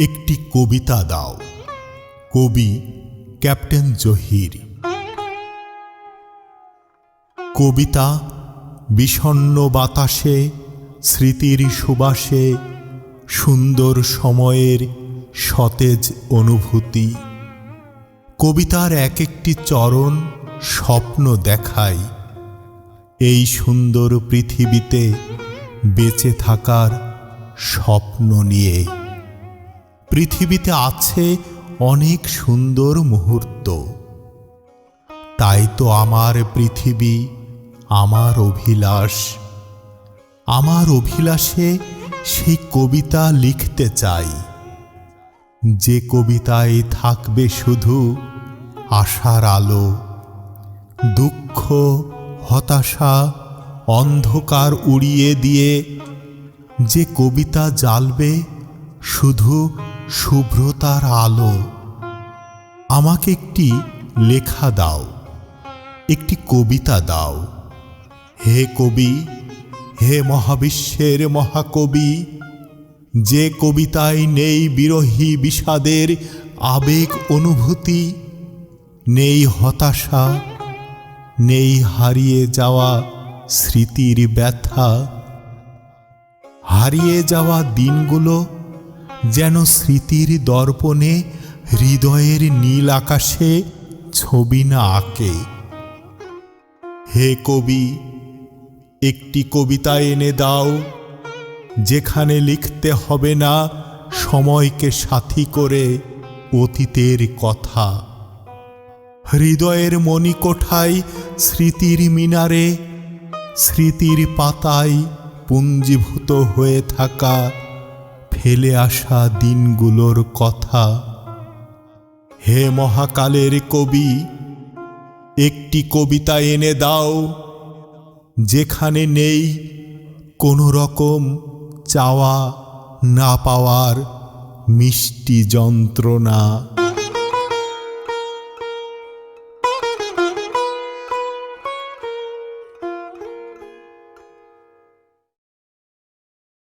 একটি কবিতা দাও। কবি ক্যাপ্টেন জহির। কবিতা, বিষণ্ণ বাতাসে, স্মৃতির সুবাসে, সুন্দর সময়ের সতেজ অনুভূতি। কবিতার এক একটি চরণ স্বপ্ন দেখায়। এই সুন্দর পৃথিবীতে বেঁচে থাকার স্বপ্ন নিয়ে। পৃথিবীতে আছে অনেক সুন্দর মুহূর্ত। তাই তো আমার পৃথিবী, আমার অভিলাষ। আমার অভিলাষে সেই কবিতা লিখতে চাই। যে কবিতায় থাকবে শুধু আশার আলো, দুঃখ, হতাশা, অন্ধকার উড়িয়ে দিয়ে যে কবিতা জ্বালবে শুধু শুভ্রতার আলো। আমাকে একটি লেখা দাও, একটি কবিতা দাও। হে কবি, হে মহাবিশ্বের মহাকবি, যে কবিতায় নেই বিরহী বিষাদের আবেগ অনুভূতি, নেই হতাশা, নেই হারিয়ে যাওয়া স্মৃতির ব্যথা। হারিয়ে যাওয়া দিনগুলো যেন স্মৃতির দর্পণে হৃদয়ের নীল আকাশে ছবি না আঁকে। হে কবি, একটি কবিতা এনে দাও, যেখানে লিখতে হবে না সময়কে সাথী করে অতীতের কথা। হৃদয়ের মণিকোঠায় স্মৃতির মিনারে, স্মৃতির পাতায় পুঞ্জীভূত হয়ে থাকা ফেলে আসা দিনগুলোর কথা। হে মহাকালের কবি, একটি কবিতা এনে দাও, যেখানে নেই কোনো রকম চাওয়া না পাওয়ার মিষ্টি যন্ত্রণা।